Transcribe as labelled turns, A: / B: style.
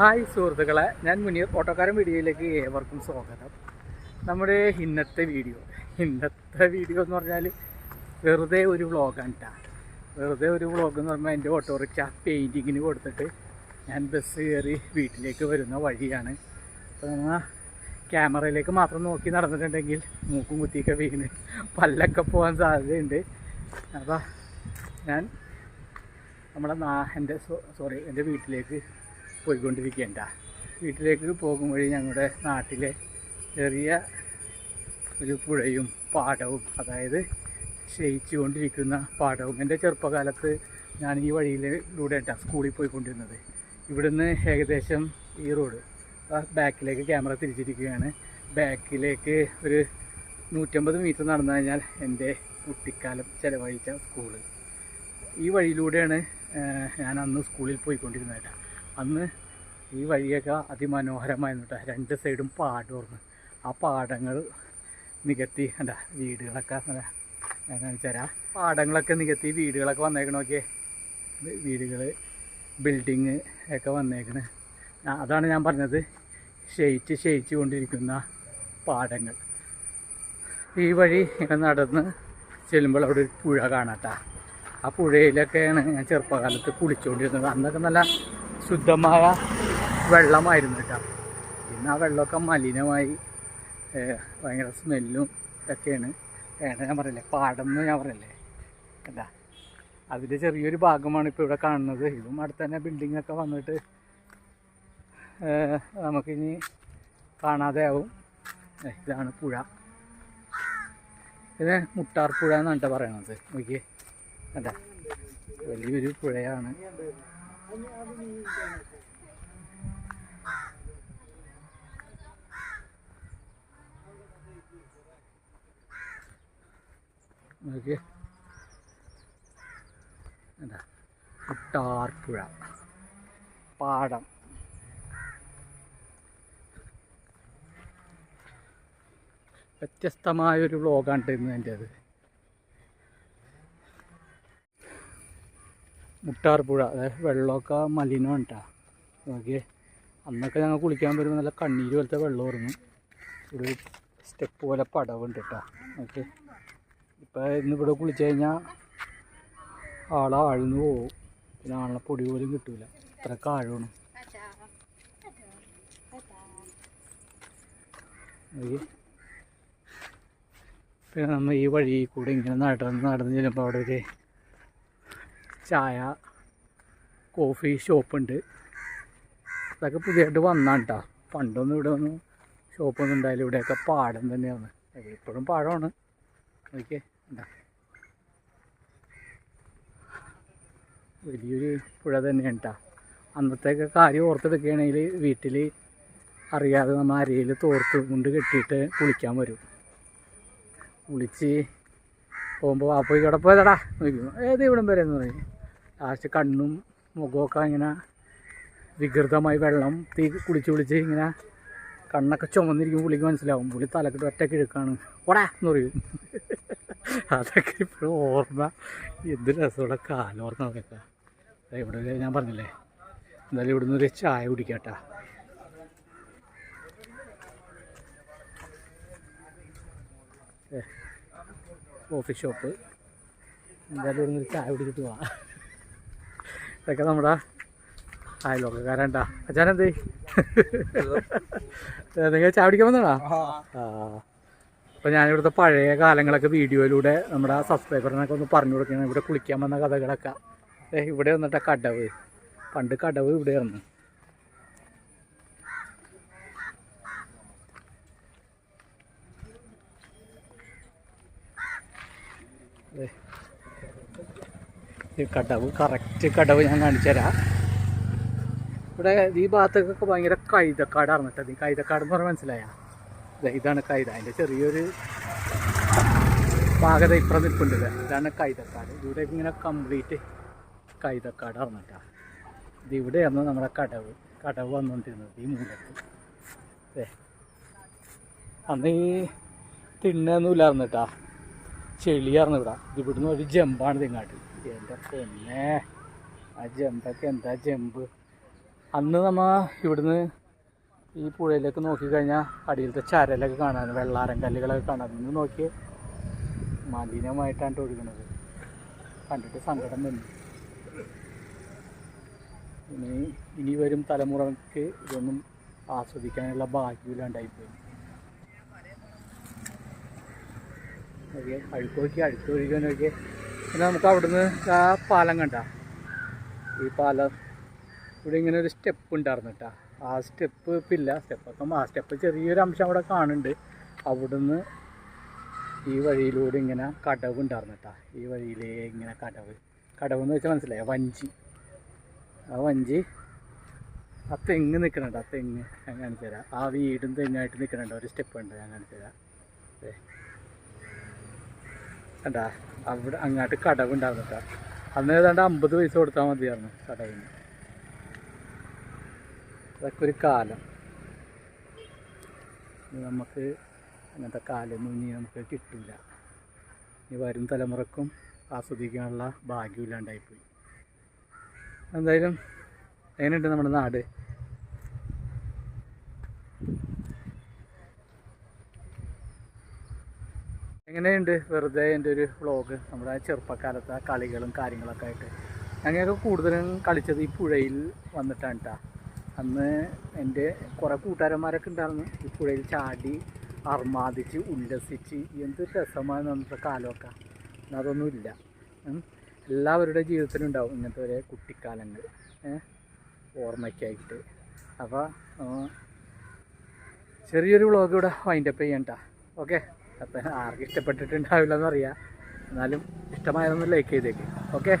A: Hi സുഹൃത്തുക്കളെ ഞാൻ മുനീർ. ഓട്ടോക്കാരൻ വീഡിയോയിലേക്ക് ഏവർക്കും സ്വാഗതം. നമ്മുടെ ഇന്നത്തെ വീഡിയോ ഇന്നത്തെ വീഡിയോ എന്ന് പറഞ്ഞാൽ വെറുതെ ഒരു വ്ളോഗാണ് വെറുതെ ഒരു വ്ളോഗ് എന്ന് പറഞ്ഞാൽ എന്റെ ഓട്ടോറിക്ഷ പെയിന്റിങ്ങിന് കൊടുത്തിട്ട് ഞാൻ ബസ് കയറി വീട്ടിലേക്ക് വരുന്ന വഴിയാണ്. അപ്പോൾ ക്യാമറയിലേക്ക് മാത്രം നോക്കി നടന്നിട്ടുണ്ടെങ്കിൽ മൂക്കും കുത്തിയൊക്കെ വീണ് പല്ലൊക്കെ പോകാൻ സാധ്യതയുണ്ട്. അപ്പോൾ ഞാൻ നമ്മുടെ നാ എന്റെ സോറി എന്റെ വീട്ടിലേക്ക് പോയിക്കൊണ്ടിരിക്കേണ്ട വീട്ടിലേക്ക് പോകും വഴി ഞങ്ങളുടെ നാട്ടിലെ ചെറിയ ഒരു പുഴയും പാടവും അതായത് ക്ഷയിച്ചുകൊണ്ടിരിക്കുന്ന പാടവും. എന്റെ ചെറുപ്പകാലത്ത് ഞാൻ ഈ വഴിയിലൂടെ ഉണ്ടാ സ്കൂളിൽ പോയിക്കൊണ്ടിരുന്നത്. ഇവിടുന്ന് ഏകദേശം ഈ റോഡ് ബാക്കിലേക്ക് ക്യാമറ തിരിച്ചിരിക്കുകയാണ്. ബാക്കിലേക്ക് ഒരു നൂറ്റമ്പത് മീറ്റർ നടന്നു കഴിഞ്ഞാൽ എന്റെ കുട്ടിക്കാലം ചിലവഴിച്ച സ്കൂൾ. ഈ വഴിയിലൂടെയാണ് ഞാൻ അന്ന് സ്കൂളിൽ പോയിക്കൊണ്ടിരുന്നത് കേട്ടോ അന്ന് ഈ വഴിയൊക്കെ അതിമനോഹരമായിരുന്നു കേട്ടോ രണ്ട് സൈഡും പാടമായിരുന്നു ആ പാടങ്ങൾ നികത്തി എന്താ വീടുകളൊക്കെ ഞാൻ കാണിച്ചു തരാം പാടങ്ങളൊക്കെ നികത്തി വീടുകളൊക്കെ വന്നേക്കണമൊക്കെ വീടുകൾ ബിൽഡിങ് ഒക്കെ വന്നേക്കണ്. അതാണ് ഞാൻ പറഞ്ഞത്. ക്ഷയിച്ച് ക്ഷയിച്ചു കൊണ്ടിരിക്കുന്ന പാടങ്ങൾ. ഈ വഴി നടന്ന് ചെല്ലുമ്പോൾ അവിടെ ഒരു പുഴ കാണാട്ടാ ആ പുഴയിലൊക്കെയാണ് ഞാൻ ചെറുപ്പകാലത്ത് കുളിച്ചുകൊണ്ടിരുന്നത് അന്നൊക്കെ നല്ല ശുദ്ധമായ വെള്ളമായിരുന്നു കേട്ടോ. ഇന്ന് ആ വെള്ളമൊക്കെ മലിനമായി. ഭയങ്കര സ്മെല്ലും ഒക്കെയാണ് വേണ്ട ഞാൻ പറയല്ലേ? പാടം എന്ന് ഞാൻ പറയല്ലേ? എന്താ? അതിന്റെ ചെറിയൊരു ഭാഗമാണ് ഇപ്പോൾ ഇവിടെ കാണുന്നത്. ഇതും അടുത്ത് തന്നെ ബിൽഡിംഗ് ഒക്കെ വന്നിട്ട് നമുക്കിനി കാണാതെ ആവും. ഇതാണ് പുഴ. ഇത് മുട്ടാർ പുഴ എന്നാണ് പറയണത്. നോക്കിയേ. കണ്ട വലിയൊരു പുഴയാണ്. നോക്കിയേ. പാടം. വ്യത്യസ്തമായൊരു വ്ളോഗാണ് ഇന്ന് എന്റേത് മുട്ടാർ പുഴ അതായത് വെള്ളമൊക്കെ മലിനമാണ് കേട്ടോ നോക്കിയേ അന്നൊക്കെ ഞങ്ങൾ കുളിക്കാൻ വരുമ്പോൾ നല്ല കണ്ണീര് പോലത്തെ വെള്ളം ഇറങ്ങും ഒരു സ്റ്റെപ്പ് പോലെ പടവുണ്ട് കേട്ടോ ഓക്കെ ഇപ്പം ഇന്ന് ഇവിടെ കുളിച്ച് കഴിഞ്ഞാൽ ആളെ ആഴ്ന്നു പോവും. പിന്നെ ആളെ പൊടി പോലും കിട്ടൂല. ഇത്ര ആഴമാണ് പിന്നെ നമ്മൾ ഈ വഴി കൂടെ ഇങ്ങനെ നടന്ന് നടന്ന് ചെല്ലുമ്പോൾ അവിടെ ഒരു ചായ കോഫി ഷോപ്പുണ്ട് അതൊക്കെ പുതിയതായിട്ട് വന്നാണ് കേട്ടോ പണ്ടൊന്നും ഇവിടെ ഒന്നും ഷോപ്പൊന്നും ഉണ്ടായില്ല. ഇവിടെയൊക്കെ പാടം തന്നെയാണ്. എപ്പോഴും പാടമാണ്. എന്താ വലിയൊരു പുഴ തന്നെയാണ് കേട്ടോ അന്നത്തെയൊക്കെ കാര്യം ഓർത്തെടുക്കുകയാണെങ്കിൽ വീട്ടിൽ അറിയാതെ നമ്മൾ അരയിൽ തോർത്ത് കൊണ്ട് കെട്ടിയിട്ട് കുളിക്കാൻ വരും. കുളിച്ച് പോകുമ്പോൾ ആ പോയി ഇവിടെ പോയതടാ നോക്കും ഏത് ഇവിടം വരെ എന്ന് പറയും? ലാസ്റ്റ് കണ്ണും മുഖമൊക്കെ ഇങ്ങനെ വികൃതമായി വെള്ളം തീ കുളിച്ച് കുളിച്ച് ഇങ്ങനെ കണ്ണൊക്കെ ചുമന്നിരിക്കും പുള്ളിക്ക് മനസ്സിലാവും. പുള്ളി തലക്കിട്ട് ഒറ്റ കിഴക്കാണ്. ഓടാ എന്ന് പറയും. അതൊക്കെ ഇപ്പോഴും ഓർമ്മ. എന്ത് രസമുള്ള കാലം ഓർമ്മ അതൊക്കെ ഇവിടെ ഞാൻ പറഞ്ഞില്ലേ എന്തായാലും ഇവിടുന്ന് ഒരു ചായ കുടിക്കാട്ടാ. കോഫി ഷോപ്പ് എന്തായാലും ഇവിടുന്ന് ഒരു ചായ കുടിച്ചിട്ട് പോവാം ഇതൊക്കെ നമ്മുടെ അയൽവക്കക്കാരണ്ടാ അച്ഛനെന്തേ നിങ്ങൾ ചായ കുടിക്കാൻ വന്നതാ? ആ. അപ്പോൾ ഞാനിവിടുത്തെ പഴയ കാലങ്ങളൊക്കെ വീഡിയോയിലൂടെ നമ്മുടെ സബ്സ്ക്രൈബറിനൊക്കെ ഒന്ന് പറഞ്ഞു കൊടുക്കണം ഇവിടെ കുളിക്കാൻ വന്ന കഥകളൊക്കെ. ഇവിടെ വന്നിട്ട് കടവ്. പണ്ട് കടവ് ഇവിടെ ഇവിടെയായിരുന്നു. ദേ. ഈ കടവ് കറക്റ്റ് കടവ് ഞാൻ കാണിച്ചു തരാം. ഇവിടെ ഈ ഭാഗത്തേക്കൊക്കെ ഭയങ്കര കൈതക്കാടാണ് കേട്ടത് ഈ കൈതക്കാട് എന്ന് പറഞ്ഞാൽ മനസ്സിലായ? ഇതാണ് കൈത. അതിന്റെ ചെറിയൊരു ഭാഗത ഇപ്പുറം നിൽപ്പുണ്ട് ഇത്. ഇതാണ് കൈതക്കാട്. ഇവിടെ ഇങ്ങനെ കംപ്ലീറ്റ് കൈതക്കാടാണ് കേട്ടോ. ഇത് ഇവിടെയാണ് നമ്മുടെ കടവ്. കടവ് വന്നുകൊണ്ടിരുന്നത് ഈ മൂലത്ത് അതെ അന്ന് ഈ തിണ്ണൊന്നുമില്ലായിരുന്നു കേട്ടാ. ചെളിയായിരുന്നു ഇവിടെ. ഇവിടുന്ന് ഒരു ജമ്പാണ് തിങ്ങാട്ട് എന്റെ പൊന്നെ ആ ജമ്പൊക്കെ എന്താ ജമ്പ്? അന്ന് നമ്മ ഇവിടുന്ന് ഈ പുഴയിലേക്ക് നോക്കിക്കഴിഞ്ഞാൽ അടിയിലത്തെ ചരലൊക്കെ കാണാൻ വെള്ളാരം കല്ലുകളൊക്കെ കാണാൻ ഇന്ന് നോക്കി മലിനമായിട്ടാണ് ഒഴുകുന്നത്. കണ്ടിട്ട് സങ്കടം വന്നു ഇനി ഇനി വരും തലമുറയ്ക്ക് ഇതൊന്നും ആസ്വദിക്കാനുള്ള ഭാഗ്യമില്ലാണ്ടായിപ്പോയി. ഓക്കെ അഴുക്ക് പിന്നെ നമുക്ക് അവിടുന്ന് ആ പാലം കണ്ട. ഈ പാലം ഇവിടെ ഇങ്ങനെ ഒരു സ്റ്റെപ്പ് ഉണ്ടായിരുന്നു കേട്ടോ. ആ സ്റ്റെപ്പ് ഇപ്പം ഇല്ല. സ്റ്റെപ്പൊക്കെ ആ സ്റ്റെപ്പ് ചെറിയൊരു അംശം അവിടെ കാണുന്നുണ്ട്. അവിടുന്ന് ഈ വഴിയിലൂടെ ഇങ്ങനെ കടവ് ഉണ്ടായിരുന്നു കേട്ടോ. ഈ വഴിയിലേ ഇങ്ങനെ കടവ്. കടവ് എന്ന് വെച്ചാൽ മനസ്സിലായോ? വഞ്ചി. ആ വഞ്ചി ആ തെങ്ങ് നിൽക്കണുണ്ട് ആ തെങ്ങ്. ഞാൻ കാണിച്ചു തരാം. ആ വീടും തെങ്ങായിട്ട് നിൽക്കണുണ്ട്. ഒരു സ്റ്റെപ്പ് ഉണ്ട്. ഞാൻ കാണിച്ചു തരാം. കണ്ടാ? അവിടെ അങ്ങോട്ട് കടവ് അന്ന് ഏതാണ്ട് അമ്പത് പൈസ കൊടുത്താൽ മതിയായിരുന്നു കടവിന്. അതൊക്കെ ഒരു കാലം. നമുക്ക് അങ്ങനത്തെ കാലമൊന്നും ഇനി നമുക്ക് കിട്ടില്ല ഇനി വരും തലമുറക്കും ആസ്വദിക്കാനുള്ള ഭാഗ്യമില്ലാണ്ടായിപ്പോയി. എന്തായാലും എങ്ങനെയുണ്ട് നമ്മുടെ നാട്? എങ്ങനെയുണ്ട് വെറുതെ എന്റെ ഒരു വ്ളോഗ് നമ്മുടെ ചെറുപ്പക്കാലത്തെ കളികളും കാര്യങ്ങളൊക്കെ ആയിട്ട്. ഞങ്ങൾക്ക് കൂടുതലും കളിച്ചത് ഈ പുഴയിൽ വന്നിട്ടാണ് കേട്ടോ അന്ന് എന്റെ കുറേ കൂട്ടുകാരന്മാരൊക്കെ ഉണ്ടായിരുന്നു. ഈ പുഴയിൽ ചാടി അർമാദിച്ച് ഉല്ലസിച്ച് എന്ത് രസമാണ് നമ്മുടെ കാലമൊക്കെ. അതൊന്നുമില്ല. എല്ലാവരുടെ ജീവിതത്തിലുണ്ടാവും ഇങ്ങനത്തെ ഒരേ കുട്ടിക്കാലങ്ങൾ? ഓർമ്മയ്ക്കായിട്ട്. അപ്പോൾ ചെറിയൊരു വ്ളോഗ് ഇവിടെ വൈൻഡപ്പ് ചെയ്യണ്ട ഓക്കെ? അപ്പം ആർക്കും ഇഷ്ടപ്പെട്ടിട്ടുണ്ടാവില്ല എന്നറിയാം എന്നാലും ഇഷ്ടമായതൊന്ന് ലൈക്ക് ചെയ്തേക്ക്. ഓക്കെ